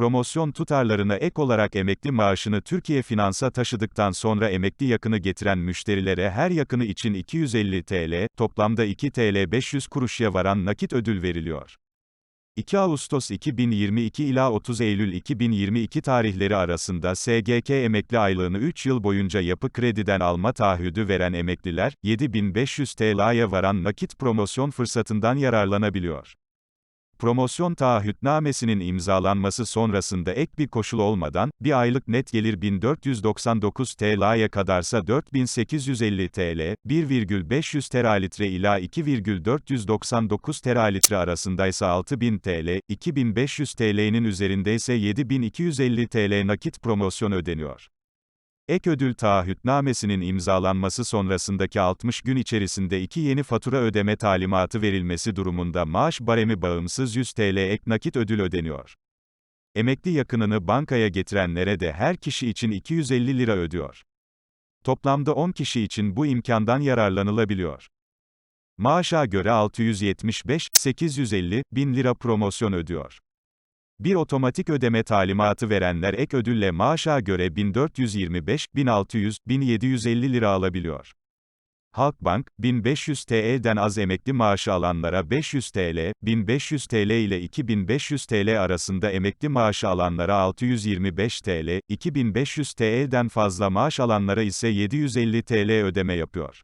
promosyon tutarlarına ek olarak emekli maaşını Türkiye Finans'a taşıdıktan sonra emekli yakını getiren müşterilere her yakını için 250 TL, toplamda 2 TL 500 kuruşya varan nakit ödül veriliyor. 2 Ağustos 2022 ila 30 Eylül 2022 tarihleri arasında SGK emekli aylığını 3 yıl boyunca yapı krediden alma taahhüdü veren emekliler, 7500 TL'ye varan nakit promosyon fırsatından yararlanabiliyor. Promosyon taahhütnamesinin imzalanması sonrasında ek bir koşul olmadan, bir aylık net gelir 1499 TL'ye kadarsa 4850 TL, 1,500 teralitre ila 2,499 teralitre arasındaysa 6000 TL, 2500 TL'nin üzerindeyse 7250 TL nakit promosyon ödeniyor. Ek ödül taahhütnamesinin imzalanması sonrasındaki 60 gün içerisinde iki yeni fatura ödeme talimatı verilmesi durumunda maaş baremi bağımsız 100 TL ek nakit ödül ödeniyor. Emekli yakınını bankaya getirenlere de her kişi için 250 lira ödüyor. Toplamda 10 kişi için bu imkandan yararlanılabiliyor. Maaşa göre 675, 850 bin lira promosyon ödüyor. Bir otomatik ödeme talimatı verenler ek ödülle maaşa göre 1425, 1600, 1750 lira alabiliyor. Halkbank, 1500 TL'den az emekli maaşı alanlara 500 TL, 1500 TL ile 2500 TL arasında emekli maaşı alanlara 625 TL, 2500 TL'den fazla maaş alanlara ise 750 TL ödeme yapıyor.